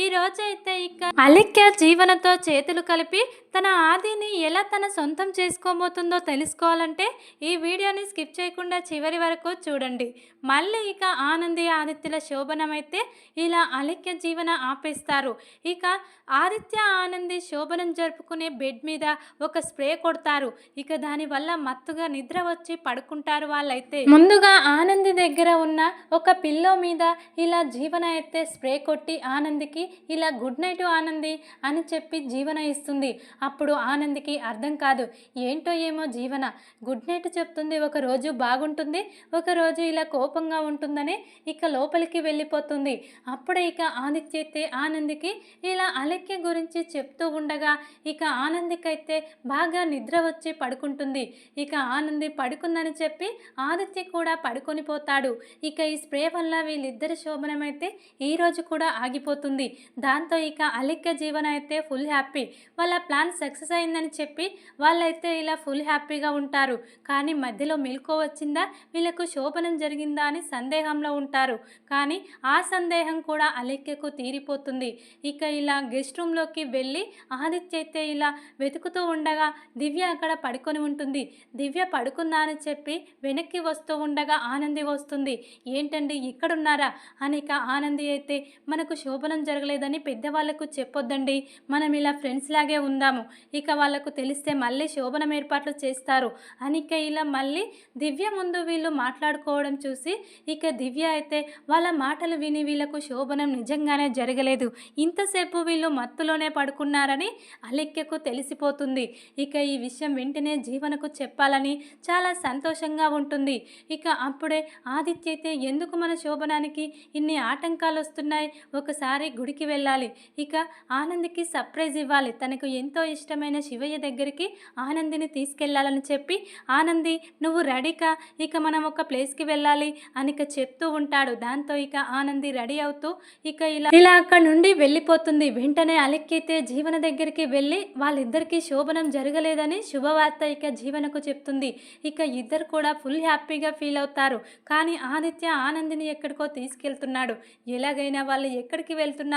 ఈ రోజైతే ఇక అలిక్య జీవనతో చేతులు కలిపి తన ఆదిని ఎలా తన సొంతం చేసుకోబోతుందో తెలుసుకోవాలంటే ఈ వీడియోని స్కిప్ చేయకుండా చివరి వరకు చూడండి. మళ్ళీ ఇక ఆనంది ఆదిత్యుల శోభనమైతే ఇలా అలిక్య జీవన ఆపేస్తారు. ఇక ఆదిత్య ఆనంది శోభనం జరుపుకునే బెడ్ మీద ఒక స్ప్రే కొడతారు. ఇక దానివల్ల మత్తుగా నిద్ర వచ్చి పడుకుంటారు వాళ్ళైతే. ముందుగా ఆనంది దగ్గర ఉన్న ఒక పిల్లో మీద ఇలా జీవన అయితే స్ప్రే కొట్టి ఆనందికి ఇలా గుడ్ నైట్ ఆనంది అని చెప్పి జీవన ఇస్తుంది. అప్పుడు ఆనందికి అర్థం కాదు ఏంటో ఏమో జీవన. గుడ్ నైట్ చెప్తుంది ఒక రోజు బాగుంటుంది ఒక రోజు ఇలా కోపంగా ఉంటుందని ఇక లోపలికి వెళ్ళిపోతుంది. అప్పుడే ఇక ఆదిత్య అయితే ఆనందికి ఇలా అలెక్య గురించి చెప్తూ ఉండగా ఇక ఆనందికైతే బాగా నిద్ర వచ్చి పడుకుంటుంది. ఇక ఆనంది పడుకుందని చెప్పి ఆదిత్య కూడా పడుకొని పోతాడు. ఇక ఈ స్ప్రే వల్ల వీళ్ళిద్దరి శోభనమైతే ఈరోజు ఈ రోజు కూడా ఆగిపోతుంది. దాంతో ఇక అలిక్క జీవన అయితే ఫుల్ హ్యాపీ. వాళ్ళ ప్లాన్ సక్సెస్ అయిందని చెప్పి వాళ్ళైతే ఇలా ఫుల్ హ్యాపీగా ఉంటారు. కానీ మధ్యలో మెలుకో వచ్చిందా? వీళ్ళకు శోభనం జరిగిందా అని సందేహంలో ఉంటారు. కానీ ఆ సందేహం కూడా అలిక్యకు తీరిపోతుంది. ఇక ఇలా గెస్ట్ రూమ్లోకి వెళ్ళి ఆదిత్య అయితే ఇలా వెతుకుతూ ఉండగా దివ్య అక్కడ పడుకొని ఉంటుంది. దివ్య పడుకుందా అని చెప్పి వెనక్కి వస్తూ ఉండగా ఆనంది వస్తుంది. ఏంటండి ఇక్కడున్నారా? అని ఇక ఆనంది అయితే మనకు శోభనం జరగలేదని పెద్దవాళ్ళకు చెప్పొద్దండి. మనం ఇలా ఫ్రెండ్స్ లాగే ఉందాము. ఇక వాళ్ళకు తెలిస్తే మళ్ళీ శోభనం ఏర్పాట్లు చేస్తారు. అని ఇక ఇలా మళ్ళీ దివ్య ముందు వీళ్ళు మాట్లాడుకోవడం చూసి ఇక దివ్య అయితే వాళ్ళ మాటలు విని వీళ్ళకు శోభనం నిజంగానే జరగలేదు. ఇంతసేపు వీళ్ళు మత్తులోనే పడుకున్నారని అలిక్యకు తెలిసిపోతుంది. ఇక ఈ విషయం వెంటనే జీవనకు చెప్పాలని చాలా సంతోషంగా ఉంటుంది. ఇక అప్పుడే ఆదిత్య అయితే ఎందుకు మన శోభనానికి ఇన్ని ఆటంకాలు వస్తున్నాయి ఒకసారి గుడికి వెళ్ళాలి. ఇక ఆనందికి సర్ప్రైజ్ ఇవ్వాలి. తనకు ఎంతో ఇష్టమైన శివయ్య దగ్గరికి ఆనందిని తీసుకెళ్ళాలని చెప్పి ఆనంది నువ్వు రెడీకా? ఇక మనం ఒక ప్లేస్కి వెళ్ళాలి అని ఇక చెప్తూ ఉంటాడు. దాంతో ఇక ఆనంది రెడీ అవుతూ ఇక ఇలా ఇలా అక్కడ నుండి వెళ్ళిపోతుంది. వెంటనే అలెక్కితే జీవన దగ్గరికి వెళ్ళి వాళ్ళిద్దరికీ శోభనం జరగలేదని శుభవార్త ఇక జీవనకు చెప్తుంది. ఇక ఇద్దరు కూడా ఫుల్ హ్యాపీగా ఫీల్ అవుతారు. కానీ ఆదిత్య ఆనందిని ఎక్కడికో తీసుకెళ్తున్నాడు. ఎలాగైనా వాళ్ళు ఎక్కడికి వెళ్తున్నారు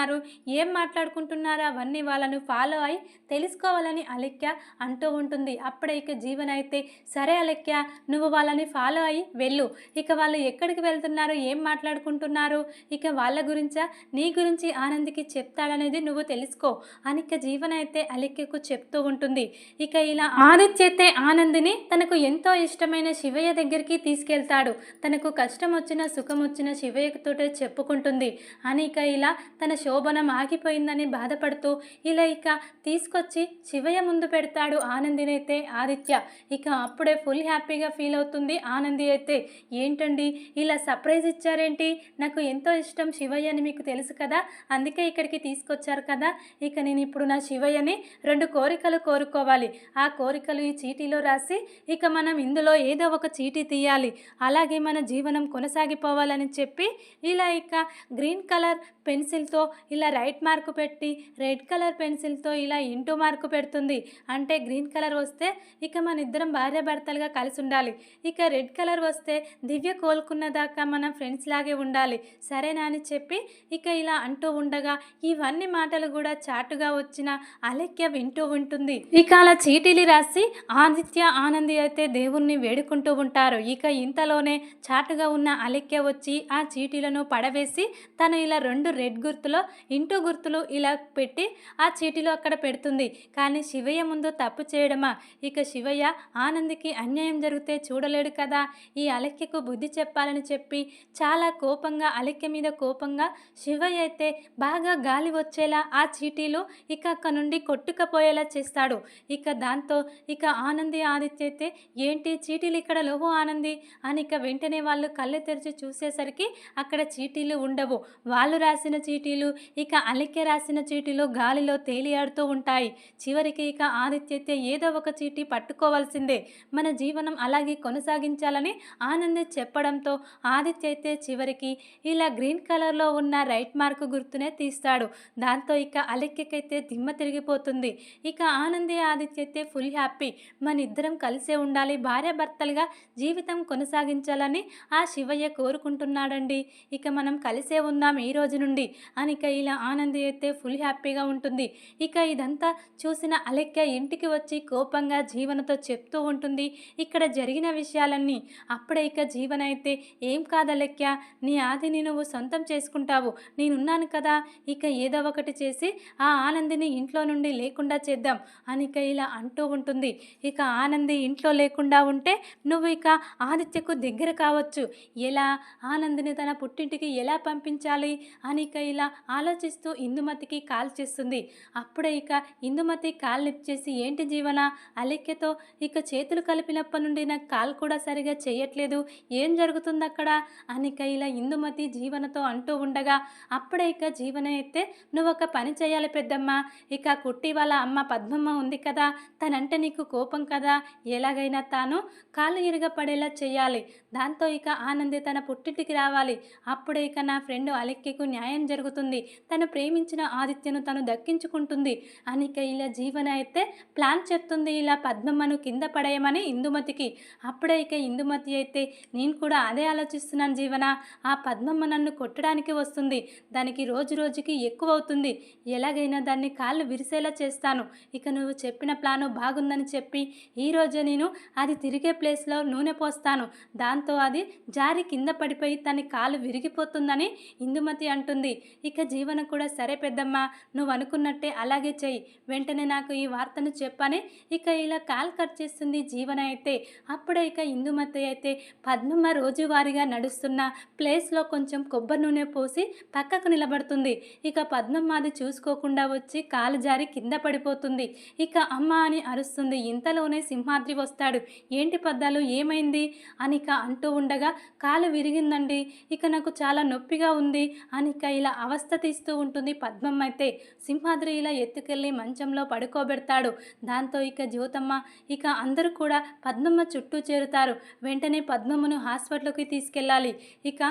ఏం మాట్లాడుకుంటున్నారు? అవన్నీ వాళ్ళను ఫాలో అయి తెలుసుకోవాలని అలెక్య అంటూ ఉంటుంది. అప్పుడే ఇక జీవన అయితే సరే అలెక్య నువ్వు వాళ్ళని ఫాలో అయి వెళ్ళు. ఇక వాళ్ళు ఎక్కడికి వెళ్తున్నారు? ఏం మాట్లాడుకుంటున్నారు? ఇక వాళ్ళ గురించా? నీ గురించి ఆనందికి చెప్తాడనేది నువ్వు తెలుసుకో అని ఇక జీవన అయితే అలెక్యకు చెప్తూ ఉంటుంది. ఇక ఇలా ఆదిత్య అయితే ఆనందిని తనకు ఎంతో ఇష్టమైన శివయ్య దగ్గరికి తీసుకెళ్తాడు. తనకు కష్టం వచ్చిన సుఖం వచ్చిన శివయ్యతోటే చెప్పుకుంటుంది. అని ఇక ఇలా తన శోభనం ఆగిపోయిందని బాధపడుతూ ఇలా ఇక తీసుకొచ్చి శివయ్య ముందు పెడతాడు ఆనందినైతే ఆదిత్య. ఇక అప్పుడే ఫుల్ హ్యాపీగా ఫీల్ అవుతుంది ఆనంది అయితే. ఏంటండి? ఇలా సర్ప్రైజ్ ఇచ్చారేంటి? నాకు ఎంతో ఇష్టం శివయ్య అని మీకు తెలుసు కదా? అందుకే ఇక్కడికి తీసుకొచ్చారు కదా? ఇక నేను ఇప్పుడు నా శివయ్యని రెండు కోరికలు కోరుకోవాలి. ఆ కోరికలు ఈ చీటీలో రాసి ఇక మనం ఇందులో ఏదో ఒక చీటీ తీయాలి. అలాగే మన జీవనం కొనసాగిపోవాలని చెప్పి ఇలా ఇక గ్రీన్ కలర్ పెన్సిల్తో ఇలా రైట్ మార్కు పెట్టి రెడ్ కలర్ పెన్సిల్తో ఇలా ఇంటూ మార్కు పెడుతుంది. అంటే గ్రీన్ కలర్ వస్తే ఇక మన ఇద్దరం భార్యాభర్తలుగా కలిసి ఉండాలి. ఇక రెడ్ కలర్ వస్తే దివ్య కోలుకున్న దాకా మనం ఫ్రెండ్స్ లాగే ఉండాలి. సరేనా అని చెప్పి ఇక ఇలా అంటూ ఉండగా ఇవన్నీ మాటలు కూడా చాటుగా వచ్చిన అలెక్య వింటూ ఉంటుంది. ఇక అలా చీటీలు రాసి ఆదిత్య ఆనంది అయితే దేవుణ్ణి వేడుకుంటూ ఉంటారు. ఇక ఇంతలోనే చాటుగా ఉన్న అలెక్య వచ్చి ఆ చీటీలను పడవేసి తను ఇలా రెండు రెడ్ గుర్తులో ఇంటూ గుర్తులు ఇలా పెట్టి ఆ చీటిలో అక్కడ పెడుతుంది. కానీ శివయ్య ముందు తప్పు చేయడమా? ఇక శివయ్య ఆనందికి అన్యాయం జరిగితే చూడలేడు కదా? ఈ అలక్యకు బుద్ధి చెప్పాలని చెప్పి చాలా కోపంగా అలక్య మీద కోపంగా శివయ్య అయితే బాగా గాలి వచ్చేలా ఆ చీటీలు ఇక అక్కడ నుండి కొట్టుకపోయేలా చేస్తాడు. ఇక దాంతో ఇక ఆనంది ఆదిత్య అయితే ఏంటి చీటీలు ఇక్కడ లోహో ఆనంది? అని ఇక వెంటనే వాళ్ళు కళ్ళు తెరిచి చూసేసరికి అక్కడ చీటీలు ఉండవు. వాళ్ళు రాసిన చీటీలు ఇక అలిక్య రాసిన చీటీలు గాలిలో తేలియాడుతూ ఉంటాయి. చివరికి ఇక ఆదిత్య అయితే ఏదో ఒక చీటీ పట్టుకోవాల్సిందే. మన జీవనం అలాగే కొనసాగించాలని ఆనంద్ చెప్పడంతో ఆదిత్య అయితే చివరికి ఇలా గ్రీన్ కలర్లో ఉన్న రైట్ మార్క్ గుర్తునే తీస్తాడు. దాంతో ఇక అలెక్యకైతే దిమ్మ తిరిగిపోతుంది. ఇక ఆనంది ఆదిత్య అయితే ఫుల్ హ్యాపీ. మన ఇద్దరం కలిసే ఉండాలి. భార్యాభర్తలుగా జీవితం కొనసాగించాలని ఆ శివయ్య కోరుకుంటున్నాడండి. ఇక మనం కలిసే ఉందాం ఈ రోజు నుండి అని ఇక ఇలా ఆనంది అయితే ఫుల్ హ్యాపీగా ఉంటుంది. ఇక ఇదంతా చూసిన అలెక్య ఇంటికి వచ్చి కోపంగా జీవనతో చెప్తూ ఉంటుంది. ఇక్కడ జరిగిన విషయాలన్నీ. అప్పుడే ఇక జీవన అయితే ఏం కాదలెక్య నీ ఆదిని నువ్వు సొంతం చేసుకుంటావు. నేనున్నాను కదా ఇక ఏదో ఒకటి చేసి ఆ ఆనందిని ఇంట్లో నుండి లేకుండా చేద్దాం అని ఇక ఇలా అంటూ ఉంటుంది. ఇక ఆనంది ఇంట్లో లేకుండా ఉంటే నువ్వు ఇక ఆదిత్యకు దగ్గర కావచ్చు. ఎలా? ఆనందిని తన పుట్టింటికి ఎలా పంపించాలి? అని ఇక ఇలా ఆలోచిస్తూ ఇందుమతికి కాల్ చేస్తుంది. అప్పుడే ఇక ఇందుమతి కాల్ లిఫ్ట్ చేసి ఏంటి జీవన? అలిక్యతో ఇక చేతులు కలిపినప్పటి నుండి నాకు కాల్ కూడా సరిగా చేయట్లేదు. ఏం జరుగుతుంది అక్కడ అని ఇలా ఇందుమతి జీవనతో అంటూ ఉండగా అప్పుడే ఇక జీవన అయితే నువ్వు ఒక పని చేయాలి పెద్దమ్మ. ఇక కుట్టి వాళ్ళ అమ్మ పద్మమ్మ ఉంది కదా తనంటే నీకు కోపం కదా. ఎలాగైనా తాను కాళ్ళు ఇరగపడేలా చేయాలి. దాంతో ఇక ఆనంది తన పుట్టింటికి రావాలి. అప్పుడే ఇక నా ఫ్రెండ్ అలెక్యకు న్యాయం జరుగుతుంది. తను ప్రేమించిన ఆదిత్యను తను దక్కించుకుంటుంది. అనిక ఇలా జీవన అయితే ప్లాన్ చెప్తుంది ఇలా పద్మమ్మను కింద పడేయమని ఇందుమతికి. అప్పుడే ఇక ఇందుమతి అయితే నేను కూడా అదే ఆలోచిస్తున్నాను జీవన. ఆ పద్మమ్మ నన్ను కొట్టడానికి వస్తుంది. దానికి రోజు రోజుకి ఎక్కువ అవుతుంది ఎలాగైనా దాన్ని కాళ్ళు విరిసేలా చేస్తాను. ఇక నువ్వు చెప్పిన ప్లాను బాగుందని చెప్పి ఈరోజు నేను అది తిరిగే ప్లేస్లో నూనె పోస్తాను. దాంతో అది జారి కింద పడిపోయి తన కాలు విరిగిపోతుందని ఇందుమతి అంటుంది. ఇక జీవన కూడా సరే పెద్దమ్మా నువ్వు అనుకున్నట్టే అలాగే చెయ్యి. వెంటనే నాకు ఈ వార్తను చెప్పని. ఇక ఇలా కాల్ కట్ చేస్తుంది జీవన అయితే. అప్పుడే ఇక ఇందుమతి అయితే పద్మమ్మ రోజువారీగా నడుస్తున్న ప్లేస్లో కొంచెం కొబ్బరి నూనె పోసి పక్కకు నిలబడుతుంది. ఇక పద్మమ్మ అది చూసుకోకుండా వచ్చి కాలు జారి కింద పడిపోతుంది. ఇక అమ్మ అని అరుస్తుంది ఇంతలోనే సింహాద్రి వస్తాడు. ఏంటి పద్దాలు? ఏమైంది? అని ఇక అంటూ ఉండగా కాలు విరిగిందండి. ఇక నాకు చాలా నొప్పిగా ఉంది. అని ఇక ఇలా అవస్థ తీస్తూ ఉంటుంది. పద్మమ్మ అయితే సింహాద్రి ఇలా ఎత్తుకెళ్ళి మంచంలో పడుకోబెడతాడు. దాంతో ఇక జ్యోతమ్మ ఇక అందరూ కూడా పద్మమ్మ చుట్టూ చేరుతారు. వెంటనే పద్మమ్మను హాస్పిటల్కి తీసుకెళ్ళాలి. ఇక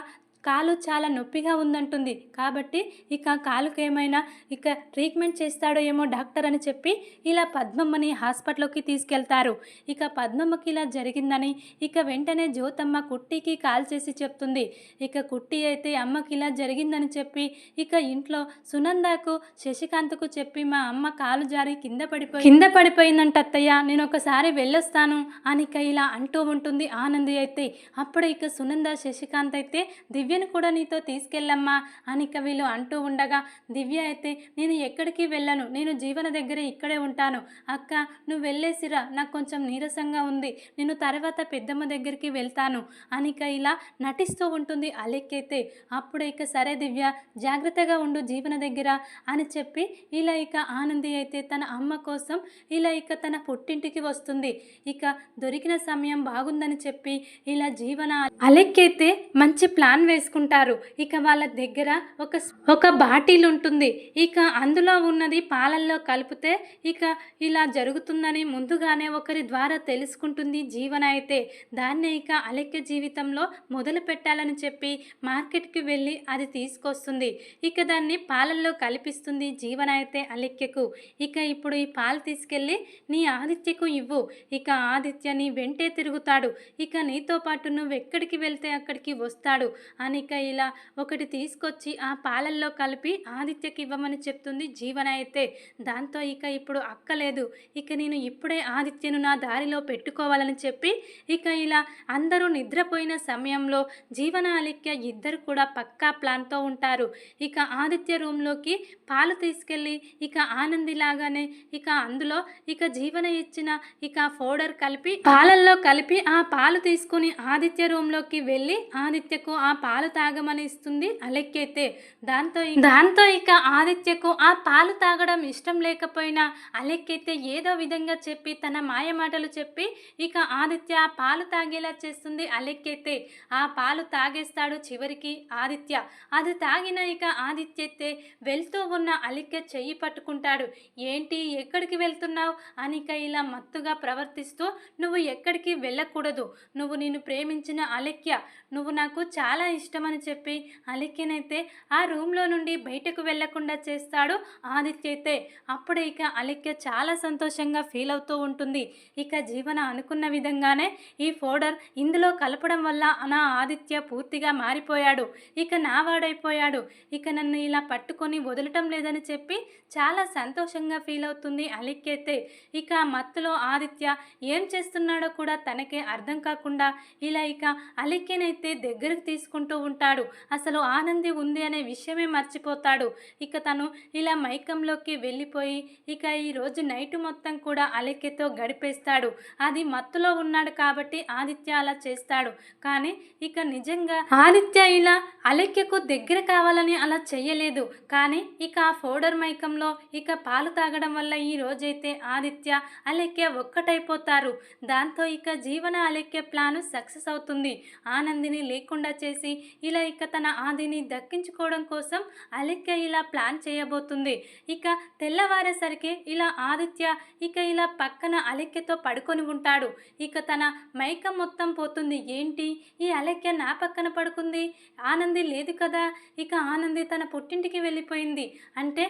కాలు చాలా నొప్పిగా ఉందంటుంది. కాబట్టి ఇక కాలుకు ఏమైనా ఇక ట్రీట్మెంట్ చేస్తాడో ఏమో డాక్టర్ అని చెప్పి ఇలా పద్మమ్మని హాస్పిటల్లోకి తీసుకెళ్తారు. ఇక పద్మమ్మకి ఇలా జరిగిందని ఇక వెంటనే జ్యోతమ్మ కుట్టికి కాల్ చేసి చెప్తుంది. ఇక కుట్టి అయితే అమ్మకి ఇలా జరిగిందని చెప్పి ఇక ఇంట్లో సునందాకు శశికాంత్కు చెప్పి మా అమ్మ కాలు జారి కింద పడిపోయి కింద పడిపోయిందంట అత్తయ్య నేను ఒకసారి వెళ్ళొస్తాను అని ఇక ఇలా అంటూ ఉంటుంది ఆనంది అయితే. అప్పుడు ఇక సునంద శశికాంత్ అయితే దివ్య దివ్యను కూడా నీతో తీసుకెళ్ళమ్మా అని ఇక వీళ్ళు అంటూ ఉండగా దివ్య అయితే నేను ఎక్కడికి వెళ్ళను. నేను జీవన దగ్గర ఇక్కడే ఉంటాను. అక్క నువ్వు వెళ్ళేసిరా. నాకు కొంచెం నీరసంగా ఉంది. నేను తర్వాత పెద్దమ్మ దగ్గరికి వెళ్తాను అనిక ఇలా నటిస్తూ ఉంటుంది అలెక్కైతే. అప్పుడు ఇక సరే దివ్య జాగ్రత్తగా ఉండు జీవన దగ్గర అని చెప్పి ఇలా ఇక ఆనంది అయితే తన అమ్మ కోసం ఇలా ఇక తన పుట్టింటికి వస్తుంది. ఇక దొరికిన సమయం బాగుందని చెప్పి ఇలా జీవన అలెక్కైతే మంచి ప్లాన్ వేసి చేసుకుంటారు. ఇక వాళ్ళ దగ్గర ఒక ఒక బాటిల్ ఉంటుంది ఇక అందులో ఉన్నది పాలల్లో కలిపితే ఇక ఇలా జరుగుతుందని ముందుగానే ఒకరి ద్వారా తెలుసుకుంటుంది జీవన అయితే దాన్నే ఇక అలెక్య జీవితంలో మొదలు పెట్టాలని చెప్పి మార్కెట్కి వెళ్ళి అది తీసుకొస్తుంది. ఇక దాన్ని పాలల్లో కల్పిస్తుంది జీవన అయితే అలెక్యకు ఇక ఇప్పుడు ఈ పాలు తీసుకెళ్ళి నీ ఆదిత్యకు ఇవ్వు. ఇక ఆదిత్య నీ వెంటే తిరుగుతాడు. ఇక నీతో పాటు నువ్వు ఎక్కడికి వెళ్తే అక్కడికి వస్తాడు అని ఇక ఇలా ఒకటి తీసుకొచ్చి ఆ పాలల్లో కలిపి ఆదిత్యకి ఇవ్వమని చెప్తుంది జీవన అయితే. దాంతో ఇక ఇప్పుడు అక్కలేదు ఇక నేను ఇప్పుడే ఆదిత్యను నా దారిలో పెట్టుకోవాలని చెప్పి ఇక ఇలా అందరూ నిద్రపోయిన సమయంలో జీవన అలిక్య ఇద్దరు కూడా పక్కా ప్లాన్తో ఉంటారు. ఇక ఆదిత్య రూమ్లోకి పాలు తీసుకెళ్ళి ఇక ఆనందిలాగానే ఇక అందులో ఇక జీవన ఇచ్చిన ఇక పౌడర్ కలిపి పాలల్లో కలిపి ఆ పాలు తీసుకుని ఆదిత్య రూమ్లోకి వెళ్ళి ఆదిత్యకు ఆ పాలు పాలు తాగమని ఇస్తుంది అలెక్కైతే. దాంతో దాంతో ఇక ఆదిత్యకు ఆ పాలు తాగడం ఇష్టం లేకపోయినా అలెక్కైతే ఏదో విధంగా చెప్పి తన మాయ మాటలు చెప్పి ఇక ఆదిత్య ఆ పాలు తాగేలా చేస్తుంది అలెక్కైతే. ఆ పాలు తాగేస్తాడు చివరికి ఆదిత్య. అది తాగిన ఇక ఆదిత్య అయితే వెళ్తూ ఉన్న అలిక్క చెయ్యి పట్టుకుంటాడు. ఏంటి ఎక్కడికి వెళ్తున్నావు? అనిక ఇలా మత్తుగా ప్రవర్తిస్తూ నువ్వు ఎక్కడికి వెళ్ళకూడదు. నువ్వు నేను ప్రేమించిన అలెక్య. నువ్వు నాకు చాలా ఇష్టం. ఇష్టమని చెప్పి అలెక్యనైతే ఆ రూమ్లో నుండి బయటకు వెళ్ళకుండా చేస్తాడు ఆదిత్య అయితే అప్పుడు ఇక అలెక్య చాలా సంతోషంగా ఫీల్ అవుతూ ఉంటుంది. ఇక జీవన అనుకున్న విధంగానే ఈ ఫోడర్ ఇందులో కలపడం వల్ల నా ఆదిత్య పూర్తిగా మారిపోయాడు. ఇక నావాడైపోయాడు. ఇక నన్ను ఇలా పట్టుకొని వదలటం లేదని చెప్పి చాలా సంతోషంగా ఫీల్ అవుతుంది అలిక్కి ఇక మత్తులో ఆదిత్య ఏం చేస్తున్నాడో కూడా తనకే అర్థం కాకుండా ఇలా ఇక అలిక్యనైతే దగ్గరకు తీసుకుంటూ ఉంటాడు. అసలు ఆనంది ఉంది అనే విషయమే మర్చిపోతాడు. ఇక తను ఇలా మైకంలోకి వెళ్ళిపోయి ఇక ఈ రోజు నైట్ మొత్తం కూడా అలిక్యతో గడిపేస్తాడు. అది మత్తులో ఉన్నాడు కాబట్టి ఆదిత్య అలా చేస్తాడు. కానీ ఇక నిజంగా ఆదిత్య ఇలా అలెక్యకు దగ్గర కావాలని అలా చెయ్యలేదు కానీ ఇక ఆ ఫోడర్ మైకంలో ఇక పాలు తాగడం వల్ల ఈ రోజైతే ఆదిత్య అలెక్య ఒక్కటైపోతారు. దాంతో ఇక జీవన అలెక్య ప్లాను సక్సెస్ అవుతుంది. ఆనందిని లేకుండా చేసి ఇలా ఇక తన ఆదిని దక్కించుకోవడం కోసం అలెక్య ఇలా ప్లాన్ చేయబోతుంది. ఇక తెల్లవారేసరికి ఇలా ఆదిత్య ఇక ఇలా పక్కన అలెక్యతో పడుకొని ఉంటాడు. ఇక తన మైకం మొత్తం పోతుంది. ఏంటి? ఈ అలెక్య నా పక్కన పడుకుంది. ఆనంది లేదు కదా? ఇక ఆనంది తన పుట్టింటికి వెళ్ళిపోయింది. అంటే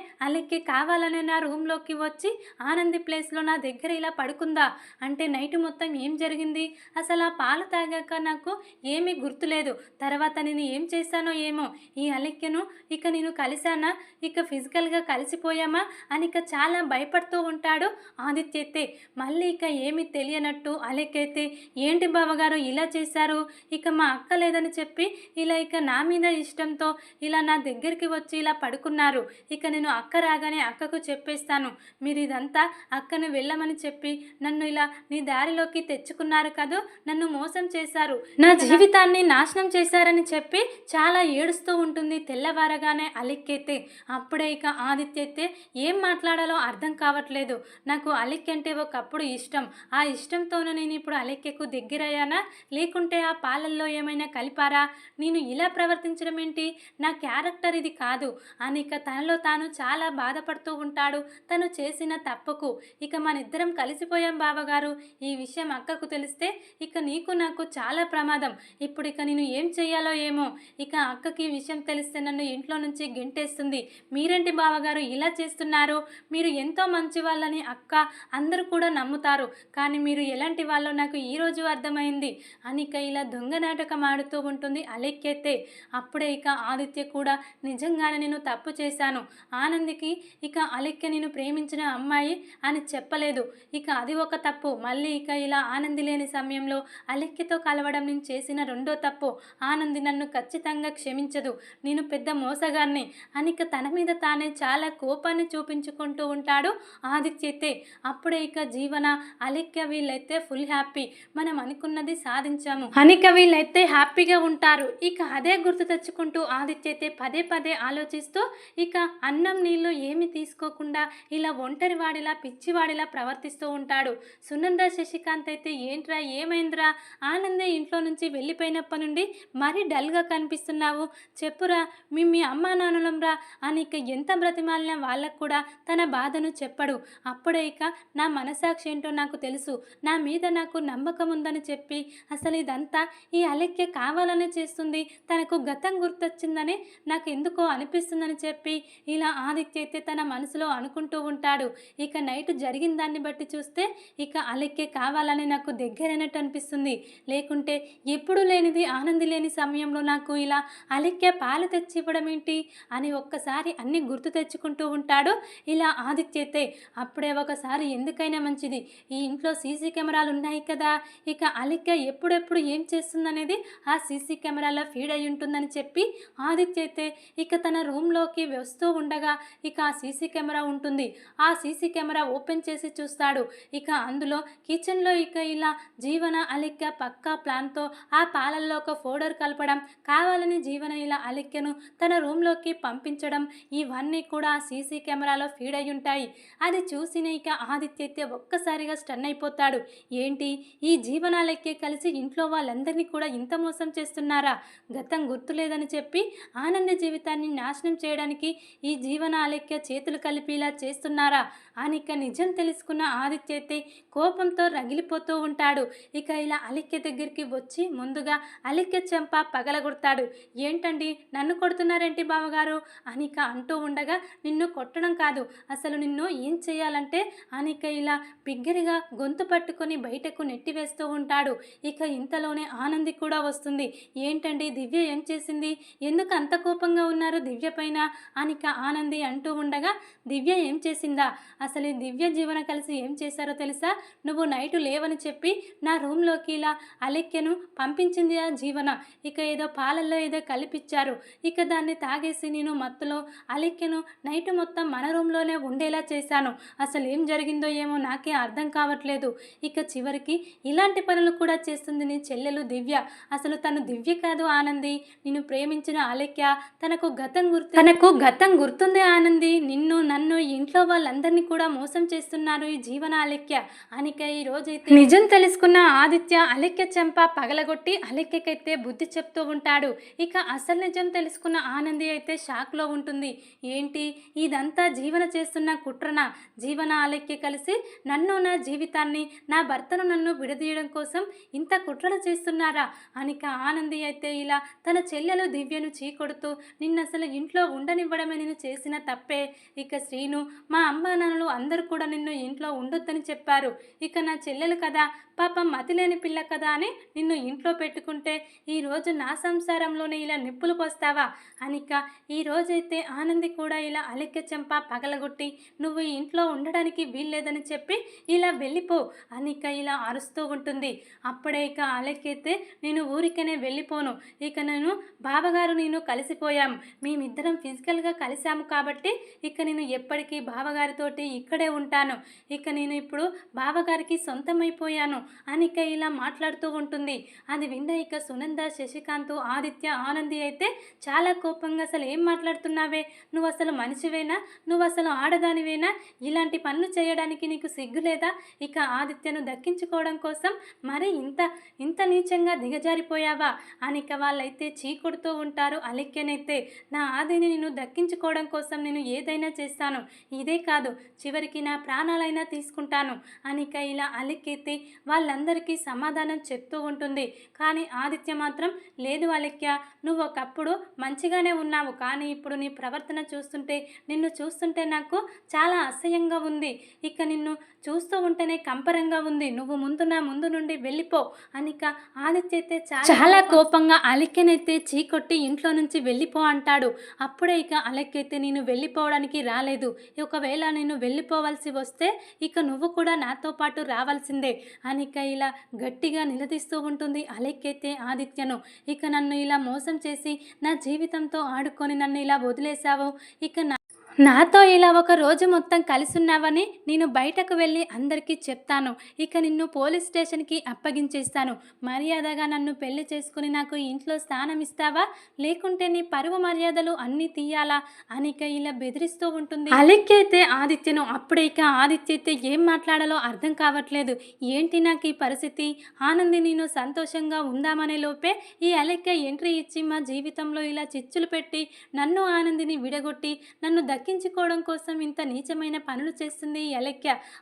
అలెక్కి కావాలనే నా రూమ్లోకి వచ్చి ఆనంది ప్లేస్లో నా దగ్గర ఇలా పడుకుందా? అంటే నైట్ మొత్తం ఏం జరిగింది? అసలు ఆ పాలు తాగాక నాకు ఏమీ గుర్తులేదు. తర్వాత నేను ఏం చేశానో ఏమో. ఈ అలెక్యను ఇక నేను కలిశానా? ఇక ఫిజికల్గా కలిసిపోయామా? అని ఇక చాలా భయపడుతూ ఉంటాడు ఆదిత్య అయితే మళ్ళీ ఇక ఏమీ తెలియనట్టు అలెక్కైతే ఏంటి బావగారు ఇలా చేశారు? ఇక మా అక్క లేదని చెప్పి ఇలా ఇక నా మీద ఇష్టంతో ఇలా నా దగ్గరికి వచ్చి ఇలా పడుకున్నారు. ఇక నేను అక్క రాగా రాగానే అక్కకు చెప్పేస్తాను. మీరు ఇదంతా అక్కను వెళ్ళమని చెప్పి నన్ను ఇలా నీ దారిలోకి తెచ్చుకున్నారు కదూ? నన్ను మోసం చేశారు. నా జీవితాన్ని నాశనం చేశారని చెప్పి చాలా ఏడుస్తూ ఉంటుంది తెల్లవారగానే అలిక్కైతే. అప్పుడే ఇక ఆదిత్య అయితే ఏం మాట్లాడాలో అర్థం కావట్లేదు. నాకు అలిక్ అంటే ఒకప్పుడు ఇష్టం. ఆ ఇష్టంతోనే నేను ఇప్పుడు అలెక్కెకు దగ్గరయ్యానా? లేకుంటే ఆ పాలల్లో ఏమైనా కలిపారా? నేను ఇలా ప్రవర్తించడం ఏంటి నా క్యారెక్టర్ ఇది కాదు. అని ఇక తనలో తాను చాలా బాధపడుతూ ఉంటాడు. తను చేసిన తప్పుకు ఇక మన ఇద్దరం కలిసిపోయాం బావగారు. ఈ విషయం అక్కకు తెలిస్తే ఇక నీకు నాకు చాలా ప్రమాదం. ఇప్పుడు ఇక నేను ఏం చేయాలో ఏమో. ఇక అక్కకి ఈ విషయం తెలిస్తే నన్ను ఇంట్లో నుంచి గెంటేస్తుంది. మీరేంటి బావగారు ఇలా చేస్తున్నారు? మీరు ఎంతో మంచి వాళ్ళని అక్క అందరూ కూడా నమ్ముతారు. కానీ మీరు ఎలాంటి వాళ్ళో నాకు ఈ రోజు అర్థమైంది. అని ఇక ఇలా దొంగ నాటకం ఆడుతూ ఉంటుంది అలెక్కెత్తే అప్పుడే ఇక ఆదిత్య కూడా నిజంగానే నేను తప్పు చేశాను. ఆనందికి ఇక అలెక్య నేను ప్రేమించిన అమ్మాయి అని చెప్పలేదు. ఇక అది ఒక తప్పు. మళ్ళీ ఇక ఇలా ఆనంది లేని సమయంలో అలెక్యతో కలవడం నేను చేసిన రెండో తప్పు. ఆనంది నన్ను ఖచ్చితంగా క్షమించదు. నేను పెద్ద మోసగాన్ని. అని ఇక తన మీద తానే చాలా కోపాన్ని చూపించుకుంటూ ఉంటాడు ఆదిత్యతే. అప్పుడే ఇక జీవన అలిక్య వీళ్ళైతే ఫుల్ హ్యాపీ మనం అనుకున్నది సాధించాము. అనిక వీళ్ళైతే హ్యాపీగా ఉంటారు. ఇక అదే గుర్తు తెచ్చుకుంటూ ఆదిత్యతే పదే పదే ఆలోచిస్తూ ఇక అన్నం నీళ్ళు ఏం ఏమి తీసుకోకుండా ఇలా ఒంటరివాడిలా పిచ్చివాడిలా ప్రవర్తిస్తూ ఉంటాడు. సునంద శశికాంత్ అయితే ఏంట్రా ఏమైందిరా? ఆనందే ఇంట్లో నుంచి వెళ్ళిపోయినప్పటి నుండి మరీ డల్గా కనిపిస్తున్నావు. చెప్పురా మీ మీ అమ్మా నాన్నలంరా అని ఇక ఎంత బ్రతిమాలిన వాళ్ళకు కూడా తన బాధను చెప్పడు. అప్పుడే ఇక నా మనసాక్షి ఏంటో నాకు తెలుసు. నా మీద నాకు నమ్మకం ఉందని చెప్పి అసలు ఇదంతా ఈ అలెక్య కావాలనే చేస్తుంది. తనకు గతం గుర్తొచ్చిందని నాకు ఎందుకో అనిపిస్తుందని చెప్పి ఇలా ఆదిత్య అయితే తన మనసులో అనుకుంటూ ఉంటాడు. ఇక నైట్ జరిగిన దాన్ని బట్టి చూస్తే ఇక అలెక్కే కావాలని నాకు దగ్గరైనట్టు అనిపిస్తుంది. లేకుంటే ఎప్పుడు లేనిది ఆనంది లేని సమయంలో నాకు ఇలా అలెక్కే పాలు తెచ్చి ఇవ్వడం ఏంటి? అని ఒక్కసారి అన్ని గుర్తు తెచ్చుకుంటూ ఉంటాడు. ఇలా ఆదిత్యతే అప్పుడే ఒకసారి ఎందుకైనా మంచిది. ఈ ఇంట్లో సీసీ కెమెరాలు ఉన్నాయి కదా. ఇక అలిక ఎప్పుడెప్పుడు ఏం చేస్తుందనేది ఆ సీసీ కెమెరాలో ఫీడ్ అయి ఉంటుందని చెప్పి ఆదిత్య అయితే ఇక తన రూమ్లోకి వస్తూ ఉండగా ఇక ఆ సీసీ కెమెరా ఉంటుంది. ఆ సీసీ కెమెరా ఓపెన్ చేసి చూస్తాడు. ఇక అందులో కిచెన్లో ఇక ఇలా జీవన అలిక పక్కా ప్లాన్తో ఆ పాలల్లో ఒక ఫోడర్ కలపడం కావాలని జీవన ఇలా అలెక్యను తన రూమ్లోకి పంపించడం ఇవన్నీ కూడా సీసీ కెమెరాలో ఫీడ్ అయి ఉంటాయి. అది చూసిన ఇక ఆదిత్యత్య ఒక్కసారిగా స్టన్ అయిపోతాడు. ఏంటి? ఈ జీవనాలెక్కే కలిసి ఇంట్లో వాళ్ళందరినీ కూడా ఇంత మోసం చేస్తున్నారా? గతం గుర్తులేదని చెప్పి ఆనంద జీవితాన్ని నాశనం చేయడానికి ఈ జీవన అలెక్య చేతులు కలిపి ఇలా చేస్తున్నారా? అనిక ఇక నిజం తెలుసుకున్న ఆదిత్య అయితే కోపంతో రగిలిపోతూ ఉంటాడు. ఇక ఇలా అలిక్య దగ్గరికి వచ్చి ముందుగా అలిక్య చెంప పగలగొడతాడు. ఏంటండి? నన్ను కొడుతున్నారేంటి బావగారు? అనిక అంటూ ఉండగా నిన్ను కొట్టడం కాదు. అసలు నిన్ను ఏం చేయాలంటే అనిక ఇలా బిగ్గరగా గొంతు పట్టుకొని బయటకు నెట్టివేస్తూ ఉంటాడు. ఇక ఇంతలోనే ఆనంది కూడా వస్తుంది. ఏంటండి? దివ్య ఏం చేసింది? ఎందుకు అంత కోపంగా ఉన్నారు దివ్య పైన? అనిక ఆనంది అంటూ ఉండగా దివ్య ఏం చేసిందా? అసలు ఈ దివ్య జీవన కలిసి ఏం చేశారో తెలుసా? నువ్వు నైటు లేవని చెప్పి నా రూమ్లోకి ఇలా అలెక్యను పంపించింది ఆ జీవన. ఇక ఏదో పాలల్లో ఏదో కలిపిచ్చారు. ఇక దాన్ని తాగేసి నేను మత్తులో అలెక్యను నైట్ మొత్తం మన రూమ్లోనే ఉండేలా చేశాను. అసలు ఏం జరిగిందో ఏమో నాకే అర్థం కావట్లేదు. ఇక చివరికి ఇలాంటి పనులు కూడా చేస్తుంది నీ చెల్లెలు దివ్య. అసలు తను దివ్య కాదు ఆనంది. నిన్ను ప్రేమించిన అలెక్య తనకు గతం గుర్తు తనకు గతం గుర్తుంది ఆనంది. నిన్ను నన్ను ఇంట్లో వాళ్ళందరినీ కూడా మోసం చేస్తున్నారు ఈ జీవన అలెక్య అనిక ఈ రోజైతే నిజం తెలుసుకున్న ఆదిత్య అలెక్య చెంప పగలగొట్టి అలెక్యకైతే బుద్ధి చెప్తూ ఉంటాడు. ఇక అసలు నిజం తెలుసుకున్న ఆనంది అయితే షాక్లో ఉంటుంది. ఏంటి? ఇదంతా జీవన చేస్తున్న కుట్రన? జీవన అలెక్య కలిసి నన్ను నా జీవితాన్ని నా భర్తను నన్ను విడదీయడం కోసం ఇంత కుట్రలు చేస్తున్నారా? అనిక ఆనంది అయితే ఇలా తన చెల్లెలు దివ్యను చీకొడుతూ నిన్న అసలు ఇంట్లో ఉండనివ్వడమే నేను చేసిన తప్పే. ఇక శ్రీను మా అమ్మానాన్నలు అందరూ కూడా నిన్ను ఇంట్లో ఉండొద్దని చెప్పారు. ఇక నా చెల్లెలు కదా పాపం మతిలేని పిల్ల కదా అని నిన్ను ఇంట్లో పెట్టుకుంటే ఈరోజు నా సంసారంలోనే ఇలా నిప్పులు పోస్తావా? అనిక ఈ రోజైతే ఆనంది కూడా ఇలా అలిక్య చెంప పగలగొట్టి నువ్వు ఈ ఇంట్లో ఉండడానికి వీల్లేదని చెప్పి ఇలా వెళ్ళిపో అనిక ఇలా అరుస్తూ ఉంటుంది. అప్పుడే ఇక అలెక్కైతే నేను ఊరికనే వెళ్ళిపోను. ఇక నేను బావగారు నేను కలిసిపోయాం. మేమిద్దరం ఫిజికల్గా కలిసాము కాబట్టి ఇక నేను ఎప్పటికీ బావగారితోటి ఇక్కడే ఉంటాను. ఇక నేను ఇప్పుడు బావగారికి సొంతమైపోయాను. అనిక ఇలా మాట్లాడుతూ ఉంటుంది. అది విన్న ఇక సునంద శశికాంత్ ఆదిత్య ఆనంది అయితే చాలా కోపంగా అసలు ఏం మాట్లాడుతున్నావే? నువ్వు అసలు మనిషివేనా? నువ్వు అసలు ఆడదానివేనా? ఇలాంటి పనులు చేయడానికి నీకు సిగ్గు లేదా? ఇక ఆదిత్యను దక్కించుకోవడం కోసం మరి ఇంత ఇంత నీచంగా దిగజారిపోయావా? అనిక వాళ్ళైతే చీకొడుతూ ఉంటారు అలెక్యనైతే. నా ఆదిని నేను దక్కించుకోవడం కోసం నేను ఏదైనా చేస్తాను. ఇదే కాదు చివరికి నా ప్రాణాలైనా తీసుకుంటాను. అనిక ఇలా అలెక్కెత్తి వాళ్ళందరికీ సమాధానం చెప్తూ ఉంటుంది. కానీ ఆదిత్య మాత్రం లేదు అలెక్య నువ్వు ఒకప్పుడు మంచిగానే ఉన్నావు. కానీ ఇప్పుడు నీ ప్రవర్తన చూస్తుంటే నిన్ను చూస్తుంటే నాకు చాలా అసహ్యంగా ఉంది. ఇక నిన్ను చూస్తూ ఉంటేనే కంపరంగా ఉంది. నువ్వు ముందు నా ముందు నుండి వెళ్ళిపో అనిక ఆదిత్య అయితే చాలా కోపంగా అలెక్యనైతే చీకొట్టి ఇంట్లో నుంచి వెళ్ళిపో అంటాడు. అప్పుడే ఇక అలెక్కైతే నేను వెళ్ళిపోవడానికి రాలేదు. ఒకవేళ నేను వెళ్ళిపోవాల్సి వస్తే ఇక నువ్వు కూడా నాతో పాటు రావాల్సిందే. అనిక ఇలా గట్టిగా నిలదీస్తూ ఉంటుంది అలెక్కైతే ఆదిత్యను. ఇక నన్ను ఇలా మోసం చేసి నా జీవితంతో ఆడుకొని నన్ను ఇలా వదిలేశావు. ఇక నా నాతో ఇలా ఒక రోజు మొత్తం కలిసున్నావని నేను బయటకు వెళ్ళి అందరికీ చెప్తాను. ఇక నిన్ను పోలీస్ స్టేషన్కి అప్పగించేస్తాను. మర్యాదగా నన్ను పెళ్ళి చేసుకుని నాకు ఇంట్లో స్థానం ఇస్తావా? లేకుంటే నీ పరువు మర్యాదలు అన్నీ తీయాలా? అనిక ఇలా బెదిరిస్తూ ఉంటుంది. అలెక్కైతే అయితే ఆదిత్యను అప్పుడే ఇక ఆదిత్య అయితే ఏం మాట్లాడాలో అర్థం కావట్లేదు. ఏంటి నాకు ఈ పరిస్థితి? ఆనంది నేను సంతోషంగా ఉందామనే లోపే ఈ అలెక్క ఎంట్రీ ఇచ్చి మా జీవితంలో ఇలా చిచ్చులు పెట్టి నన్ను ఆనందిని విడగొట్టి నన్ను దక్కించుకోవడం కోసం ఇంత నీచమైన పనులు చేస్తుంది ఈ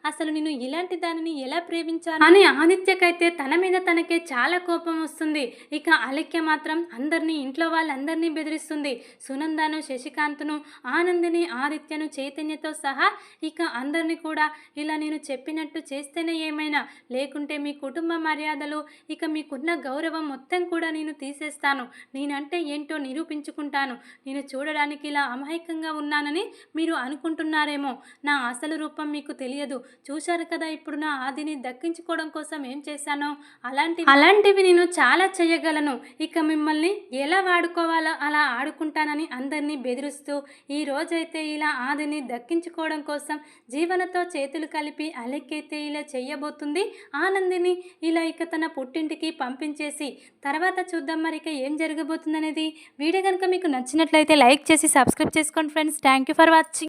అసలు నేను ఇలాంటి దానిని ఎలా ప్రేమించాను? అని ఆదిత్యకైతే తన మీద తనకే చాలా కోపం వస్తుంది. ఇక అలక్య మాత్రం అందరినీ ఇంట్లో వాళ్ళందరినీ బెదిరిస్తుంది. సునందను శశికాంత్ను ఆనందిని ఆదిత్యను చైతన్యతో సహా ఇక అందరినీ కూడా ఇలా నేను చెప్పినట్టు చేస్తేనే ఏమైనా. లేకుంటే మీ కుటుంబ మర్యాదలు ఇక మీకున్న గౌరవం మొత్తం కూడా నేను తీసేస్తాను. నేనంటే ఏంటో నిరూపించుకుంటాను. నేను చూడడానికి ఇలా అమాయకంగా ఉన్నానని మీరు అనుకుంటున్నారేమో. నా అసలు రూపం మీకు తెలియదు. చూశారు కదా ఇప్పుడు నా ఆదిని దక్కించుకోవడం కోసం ఏం చేశానో? అలాంటి అలాంటివి నేను చాలా చేయగలను. ఇక మిమ్మల్ని ఎలా వాడుకోవాలో అలా ఆడుకుంటానని అందరినీ బెదిరిస్తూ ఈ రోజైతే ఇలా ఆదిని దక్కించుకోవడం కోసం జీవనతో చేతులు కలిపి అలెక్కైతే ఇలా చేయబోతుంది? ఆనందిని ఇలా ఇక తన పుట్టింటికి పంపించేసి తర్వాత చూద్దాం మరి ఇక ఏం జరగబోతుంది అనేది వీడియో కనుక మీకు నచ్చినట్లయితే లైక్ చేసి సబ్స్క్రైబ్ చేసుకోండి friends. Thank you for For watching.